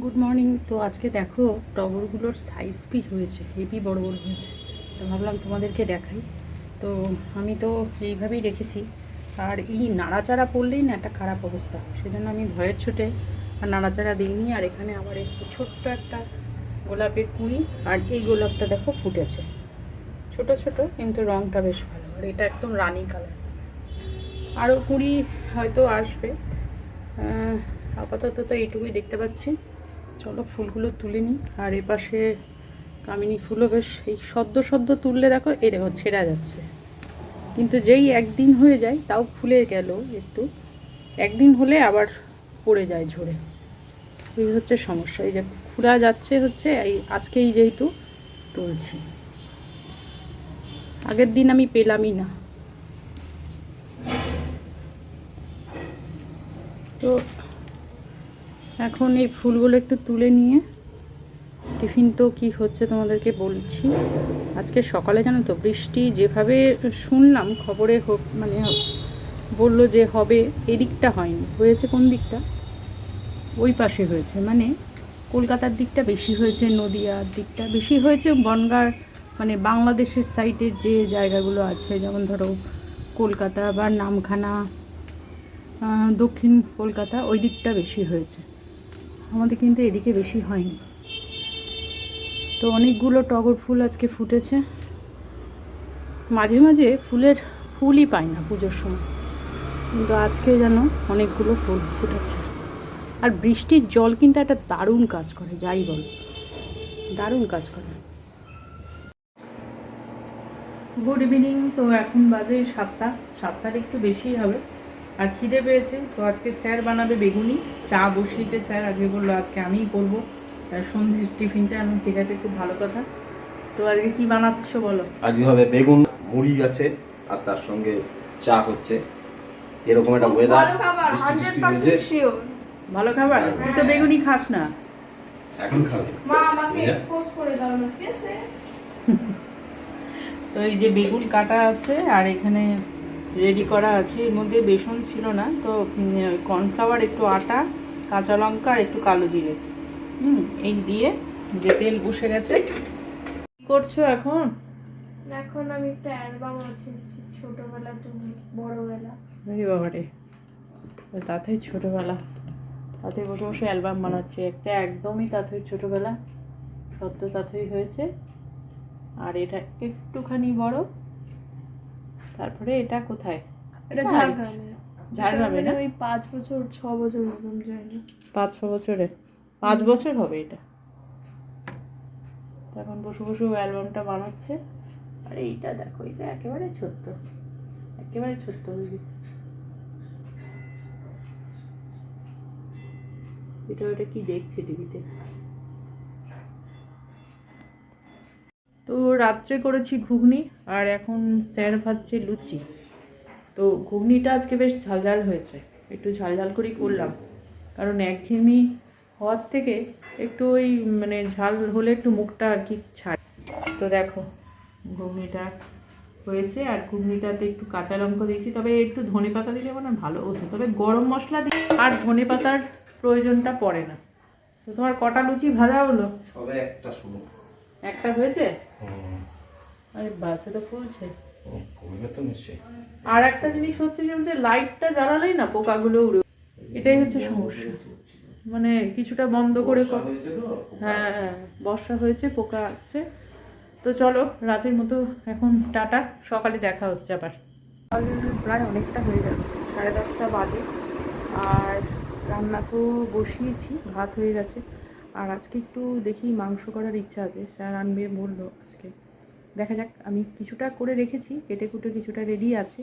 Good morning তো আজকে দেখো, টগরগুলোর সাইজ কি হয়েছে? হেভি বড় বড় হয়েছে। তো ভাবলাম তোমাদেরকে দেখাই। তো আমি তো এইভাবেই রেখেছি। আর এই নাড়াচাড়া পড়লেই না একটা খারাপ অবস্থা। সেজন্য আমি ভয়ের ছোটে আর নাড়াচাড়া দিইনি। আর এখানে আবার এসছে ছোট্ট একটা গোলাপের কুঁড়ি। আর এই গোলাপটা দেখো ফুটেছে। ছোট ছোট, কিন্তু রঙটা বেশ ভালো। আর এটা একদম রানি কালার। আরও কুঁড়ি হয়তো আসবে। আপাতত তো এইটুকুই দেখতে পাচ্ছি। চলো ফুলগুলো তুলে নিই। আর এপাশে কামিনী ফুলও বেশ এই সদ্য সদ্য তুললে দেখো এ দেখো, ছেঁড়া যাচ্ছে। কিন্তু যেই একদিন হয়ে যায়, তাও ফুলে গেল একটু। একদিন হলে আবার পড়ে যায় ঝরে। এই হচ্ছে সমস্যা। এই যে ফুলা যাচ্ছে হচ্ছে, এই আজকেই যেহেতু তুলছি। আগের দিন আমি পেলামই না। তো এখন এই ফুলগুলো একটু তুলে নিয়ে টিফিন তো কি হচ্ছে তোমাদেরকে বলছি। আজকে সকালে জানো তো বৃষ্টি, যেভাবে শুনলাম খবরে হোক মানে বলল যে হবে, এদিকটা হয়নি। হয়েছে কোন দিকটা? ওই পাশে হয়েছে মানে কলকাতার দিকটা বেশি হয়েছে, নদিয়ার দিকটা বেশি হয়েছে বনগাঁ মানে বাংলাদেশের সাইডের যে জায়গাগুলো আছে, যেমন ধরো কলকাতা বা নামখানা দক্ষিণ কলকাতা, ওই দিকটা বেশি হয়েছে। আমাদের কিন্তু এদিকে বেশি হয়নি। তো অনেকগুলো টগর ফুল আজকে ফুটেছে। মাঝে মাঝে ফুলের ফুলই পাই না পুজোর সময়। কিন্তু আজকে যেন অনেকগুলো ফুল ফুটেছে। আর বৃষ্টির জল কিন্তু একটা দারুণ কাজ করে, যাই বল। দারুণ কাজ করে। গুড ইভিনিং তো এখন বাজে সাতটা। সাতটার একটু বেশিই হবে। আর খিদে পেয়েছে। তো আজকে স্যার বানাবে বেগুনি। চা বসিয়েছে স্যার। আজকে বলল আজকে আমিই করব। আর সন্ধ্যের টিফিনটা আমি ঠিক আছে খুব ভালো কথা। তো আজকে কি বানাচ্ছ বলো? আজকে হবে বেগুন মুড়ি আছে আর তার সঙ্গে চা হচ্ছে। এরকম একটা ওয়েদার ভালো খাবার বৃষ্টি বৃষ্টি হয়েছে ভালো খাবার? তুই তো বেগুনি খাস না। এখন খাবে। মা আমাকে এক্সপোজ করে দাও না ঠিক আছে? তো এই যে বেগুন কাটা আছে আর এখানে রেডি করা আছে। এর মধ্যে বেসন ছিল না তো কর্নফ্লাওয়ার একটু আটা কাঁচা লঙ্কা আর একটু কালো জিরে। হুম এই দিয়ে যে তেল বসে গেছে। কি করছ এখন? এখন আমি একটা অ্যালবাম আছে ছোটবেলা তুমি বড়বেলা। আরে বাবারে তো তাতেই ছোটোবেলা। তাতে বসে বসে অ্যালবাম বানাচ্ছে। একটা একদমই তাতে ছোটোবেলা। সদ্য তাতেই হয়েছে। আর এটা একটুখানি বড়। তারপরে এটা কোথায়? এটা ঝাড়গ্রামে। ঝাড়গ্রামে। না? ওই পাঁচ বছর ছ বছর মতন যায়নি পাঁচ ছ বছরে? পাঁচ বছর হবে এটা? তো এখন বসে বসে অ্যালবামটা বানাচ্ছে। আর এইটা দেখো এটা একেবারে ছোট্ট। একেবারে ছোট্ট দিদি এটা ওটা কি দেখছে টিভিতে? তো রাত্রে করেছি ঘুগনি আর এখন স্যার ভাজছে লুচি। তো ঘুগনিটা আজকে বেশ ঝালঝাল হয়েছে। একটু ঝালঝাল করেই করলাম। কারণ একঘেয়েমি হওয়ার থেকে একটু ওই মানে ঝাল হলে একটু মুখটা আর কি ছাড়। তো দেখো, ঘুগনিটা হয়েছে আর ঘুগনিটাতে একটু কাঁচা লঙ্কা দিয়েছি। তবে একটু ধনে পাতা দিলে মানে ভালো হতো। তবে গরম মশলা দিয়ে আর ধনে পাতার প্রয়োজনটা পড়ে না। তো তোমার কটা লুচি ভাজা হলো? সবে একটা শুরু একটা হয়েছে? আরে বাসে তো ফুলছে করবে তো নিশ্চয়ই। আর একটা জিনিস হচ্ছে যে আমাদের লাইটটা জ্বালালেই না পোকাগুলো উড়ে এটাই হচ্ছে সমস্যা। মানে কিছুটা বন্ধ করে হ্যাঁ হ্যাঁ বর্ষা হয়েছে পোকা আসছে। তো চলো রাতের মতো এখন টাটা সকালে দেখা হচ্ছে আবার। প্রায় অনেকটা হয়ে গেছে সাড়ে দশটা বাজে। আর রান্না তো বসিয়েছি ভাত হয়ে গেছে। আর আজকে একটু দেখি মাংস করার ইচ্ছা আছে। স্যার আনবে বলল আজকে। দেখা যাক, আমি কিছুটা করে রেখেছি, কেটে কুটে কিছুটা রেডি আছে।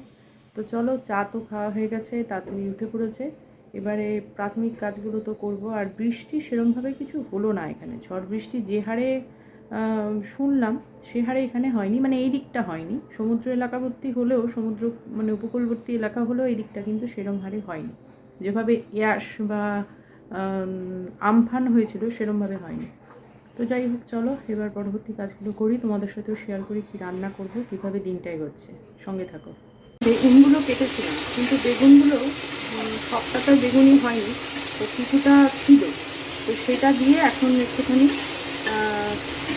তো চলো, চা তো খাওয়া হয়ে গেছে তাড়াতাড়ি উঠে পড়েছে। এবারে প্রাথমিক কাজগুলো তো করব। আর বৃষ্টি সেরমভাবে কিছু হলো না এখানে। ঝড় বৃষ্টি যে হারে শুনলাম, সে হারে এখানে হয়নি মানে এই দিকটা হয়নি। সমুদ্র এলাকাবর্তী হলেও, সমুদ্র মানে উপকূলবর্তী এলাকা হলেও এই দিকটা কিন্তু সেরম হারে হয়নি। যেভাবে ইয়াস বা আমফান হয়েছিল সেরমভাবে হয়নি। তো যাই হোক চলো এবার পরবর্তী কাজগুলো করি। তোমাদের সাথেও শেয়ার করি কি রান্না করব কীভাবে দিনটা এগোচ্ছে। সঙ্গে থাকো। বেগুনগুলো কেটেছিলাম কিন্তু বেগুনগুলো উম, সবটা তো বেগুনই হয়নি তো কিছুটা ছিল। তো সেটা দিয়ে এখন একটুখানি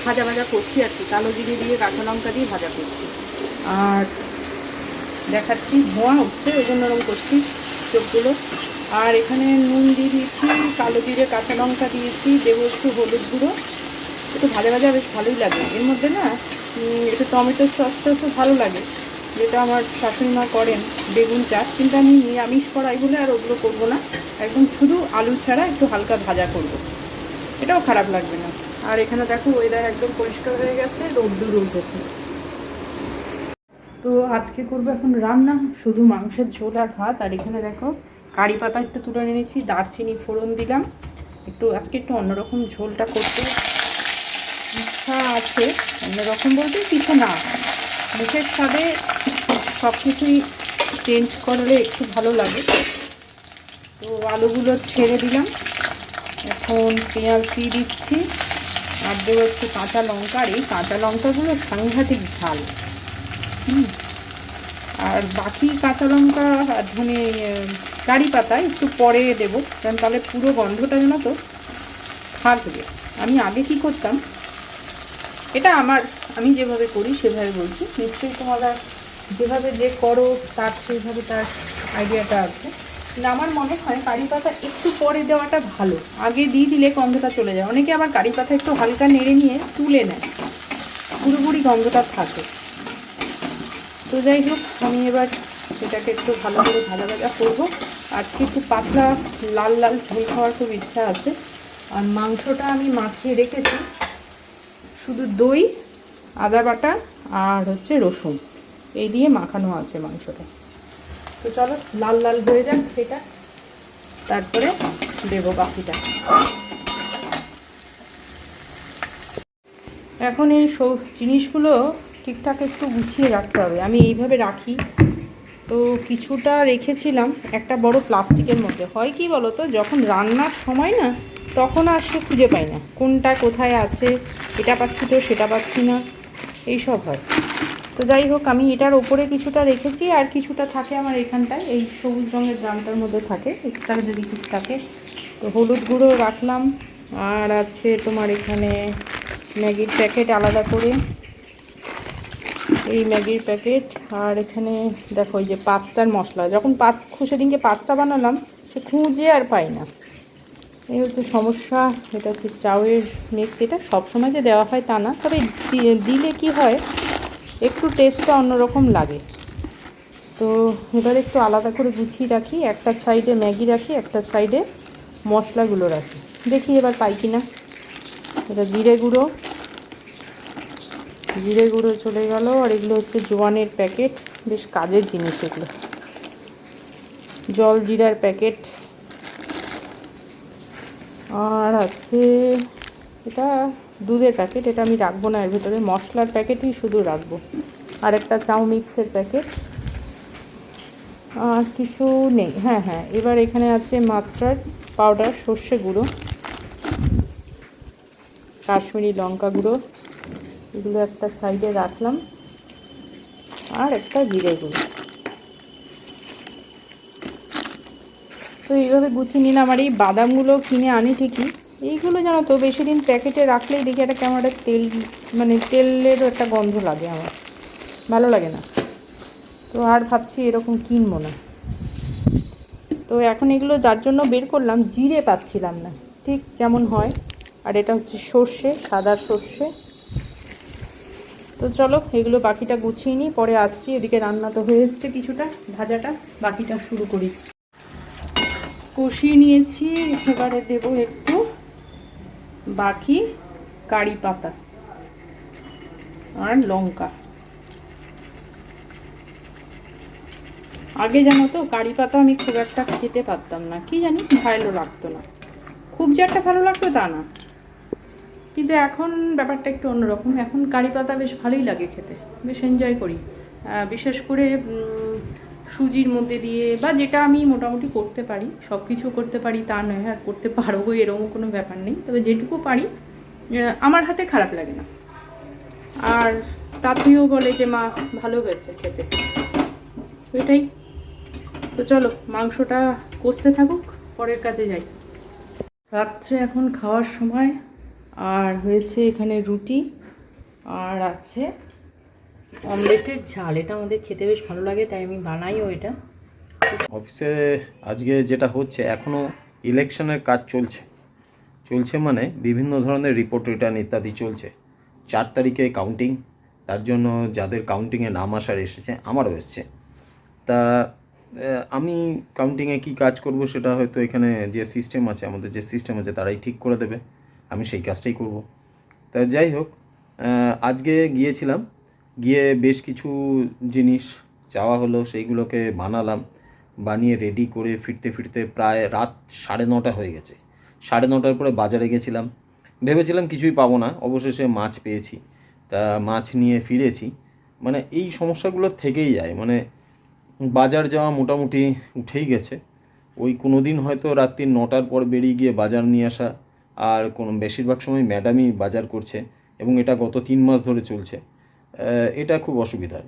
ভাজা ভাজা করছি আর কি। কালো জিরে দিয়ে কাঁচা লঙ্কা দিয়ে ভাজা করছি। আর দেখাচ্ছি ধোঁয়া উঠছে ওই জন্য ওরকম করছি চোখগুলো। আর এখানে নুন দিয়ে দিয়েছি, কালো জিরে, কাঁচা লঙ্কা দিয়েছি দেবো একটু হলুদ গুঁড়ো। একটু ভাজা ভাজা বেশ ভালোই লাগে। এর মধ্যে না একটু টমেটোর সস টসও ভালো লাগে, যেটা আমার শাশুড়ি মা করেন, বেগুন চাষ কিন্তু আমি নিরামিষ করাই বলে আর ওগুলো করব না। একদম শুধু আলু ছাড়া একটু হালকা ভাজা করব। এটাও খারাপ লাগবে না। আর এখানে দেখো ওয়েদার একদম পরিষ্কার হয়ে গেছে, রোদ্দুর উঠেছে। তো আজকে করব এখন রান্না, শুধু মাংসের ঝোল আর ভাত। আর এখানে দেখো কারি পাতা একটু তুলে নিয়েছি, দারচিনি ফোড়ন দিলাম। একটু আজকে একটু অন্যরকম ঝোলটা করতে ইচ্ছা আছে। অন্যরকম বলতে কিছু না। মুখের স্বাদে সব কিছুই চেঞ্জ করলে একটু ভালো লাগে। তো আলুগুলো ছেড়ে দিলাম। এখন পেঁয়াজ দিয়ে দিচ্ছি। আর দেবো একটু কাঁচা লঙ্কা আর এই কাঁচা লঙ্কাগুলো সাংঘাতিক ঝাল। হুম। আর বাকি কাঁচা লঙ্কা ধনে কারি পাতা একটু পরে দেবো, কারণ তাহলে পুরো গন্ধটা যেন তো থাকবে। আমি আগে কি করতাম, এটা আমার, আমি যেভাবে করি সেভাবে বলছি, নিশ্চয়ই তোমরা যেভাবে যে করো, তার সেইভাবে তার আইডিয়াটা আছে। কিন্তু আমার মনে হয় কারি পাতা একটু পরে দেওয়াটা ভালো। আগে দিয়ে দিলে গন্ধটা চলে যায়। অনেকে আবার কারি পাতা একটু হালকা নেড়ে নিয়ে তুলে নেয়। পুরোপুরি গন্ধটা থাকে। তো যাই হোক, আমি এবার সেটাকে একটু ভালো করে ভাজা ভাজা করব। আজকে একটু পাতলা, লাল লাল ঝোল খাওয়ার খুব ইচ্ছা আছে। আর মাংসটা আমি মাখিয়ে রেখেছি। শুধু দই, আদা বাটা আর হচ্ছে রসুন। এই দিয়ে মাখানো আছে মাংসটা। তো চলো, লাল লাল হয়ে যাক সেটা। তারপরে দেবো বাকিটা। এখন এই সব জিনিসগুলো ঠিকঠাক একটু গুছিয়ে রাখতে হবে। আমি এইভাবে রাখি। তো কিছুটা রেখেছিলাম একটা বড় প্লাস্টিকের মধ্যে। হয় কি বলো তো যখন রান্নার সময় না, তখন আর সে খুঁজে পাই না। কোনটা কোথায় আছে, এটা পাচ্ছি তো, সেটা পাচ্ছি না। এইসব হয়। তো যাই হোক, আমি এটার ওপরে কিছুটা রেখেছি আর কিছুটা থাকে আমার এখানটায়। এই সবুজ রঙের ড্রামটার মধ্যে থাকে। এক্সট্রা যদি কিছু থাকে। তো হলুদ গুঁড়ো রাখলাম। আর আছে তোমার এখানে ম্যাগির প্যাকেট আলাদা করে। এই ম্যাগির প্যাকেট। আর এখানে দেখো এই যে পাস্তার মশলা। যখন পা সেদিনকে পাস্তা বানালাম, সে খুঁজে আর পাই না। এই হচ্ছে সমস্যা। এটা হচ্ছে চাউয়ের মিক্স এটা সবসময় যে দেওয়া হয় তা না, তবে দিলে কি হয়, একটু টেস্টটা অন্যরকম লাগে। তো এবার একটু আলাদা করে গুছিয়ে রাখি। একটা সাইডে ম্যাগি রাখি, একটা সাইডে মশলাগুলো রাখি। দেখি এবার পাই কি না এটা জিরে গুঁড়ো। জিরে গুঁড়ো চলে গেল আর এগুলো হচ্ছে জোয়ানের প্যাকেট। বেশ কাজের জিনিস এগুলো। জল জিরার প্যাকেট। আর আছে এটা দুধের প্যাকেট, এটা আমি রাখব না, এর ভিতরে মশলার প্যাকেটই শুধু রাখব। আর একটা চাউ মিক্সের প্যাকেট। আর কিছু নেই। হ্যাঁ হ্যাঁ এবার এখানে আছে মাস্টার্ড পাউডার, সর্ষে গুঁড়ো, কাশ্মীরি লঙ্কা গুঁড়ো। এগুলো একটা সাইডে রাখলাম। আর একটা জিরে গুঁড়ো। তো এইভাবে গুছিয়ে নিলাম। আর এই বাদামগুলো কিনে আনি ঠিকই। এইগুলো জানো তো বেশি দিন প্যাকেটে রাখলেই দেখি একটা কেমন একটা তেল মানে তেলেরও একটা গন্ধ লাগে আমার। ভালো লাগে না। তো আর ভাবছি এরকম কিনবো না। তো এখন এগুলো যার জন্য বের করলাম, জিরে পাচ্ছিলাম না। ঠিক যেমন হয়। আর এটা হচ্ছে সর্ষে, সাদা সর্ষে। তো চলো, এগুলো বাকিটা গুছিয়ে নিই, পরে আসছি। এদিকে রান্না তো হয়ে এসছে কিছুটা, ভাজাটা, বাকিটা শুরু করি। কষিয়ে নিয়েছি, এবারে দেব একটু বাকি কারি পাতা আর লঙ্কা। আগে জানো তো, কারি পাতা আমি খুব একটা খেতে পারতাম না, কি জানি ভালো লাগতো না। খুব যে একটা ভালো লাগতো তা না। কিন্তু এখন ব্যাপারটা একটু অন্যরকম। এখন কারি পাতা বেশ ভালোই লাগে খেতে, বেশ এনজয় করি। বিশেষ করে সুজির মধ্যে দিয়ে বা যেটা আমি মোটামুটি করতে পারি সব কিছু করতে পারি, তা নয়, আর করতে পারব এরকম কোনো ব্যাপার নেই। তবে যেটুকু পারি আমার হাতে খারাপ লাগে না। আর তাতেও বলে যে, মা, ভালো হয়েছে খেতে। এটাই। তো চলো, মাংসটা কষতে থাকুক, পরের কাছে যাই। রাত্রে এখন খাওয়ার সময়। আর হয়েছে এখানে রুটি আর আছে অমলেটের ঝাল। এটা আমাদের খেতে বেশ ভালো লাগে, তাই আমি বানাইও এটা। অফিসে আজকে যেটা হচ্ছে এখনও ইলেকশনের কাজ চলছে। চলছে মানে বিভিন্ন ধরনের রিপোর্ট রিটার্ন ইত্যাদি চলছে। চার তারিখে কাউন্টিং তার জন্য যাদের কাউন্টিংয়ে নাম আসার এসেছে, আমারও এসছে। তা আমি কাউন্টিংয়ে কী কাজ করব সেটা হয়তো এখানে যে সিস্টেম আছে, আমাদের যে সিস্টেম আছে, তারাই ঠিক করে দেবে। আমি সেই কাজটাই করব। তা যাই হোক আজকে গিয়েছিলাম, গিয়ে বেশ কিছু জিনিস চাওয়া হলো, সেইগুলোকে বানালাম, বানিয়ে রেডি করে ফিরতে ফিরতে প্রায় রাত সাড়ে নটা হয়ে গেছে। সাড়ে নটার পরে বাজারে গেছিলাম। ভেবেছিলাম কিছুই পাবো না, অবশেষে মাছ পেয়েছি। তা মাছ নিয়ে ফিরেছি। মানে এই সমস্যাগুলো থেকেই যায়। মানে বাজার যাওয়া মোটামুটি উঠেই গেছে। ওই কোনো দিন হয়তো রাত্রি নটার পর বেরিয়ে গিয়ে বাজার নিয়ে আসা আর কোনো বেশিরভাগ সময় ম্যাডামই বাজার করছে এবং এটা গত তিন মাস ধরে চলছে। এটা খুব অসুবিধার।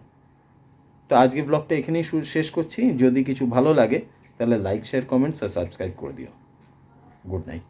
তো আজকে ব্লগটা এখানেই শেষ করছি। যদি কিছু ভালো লাগে, তাহলে লাইক শেয়ার কমেন্টস আর সাবস্ক্রাইব করে দিও। Good night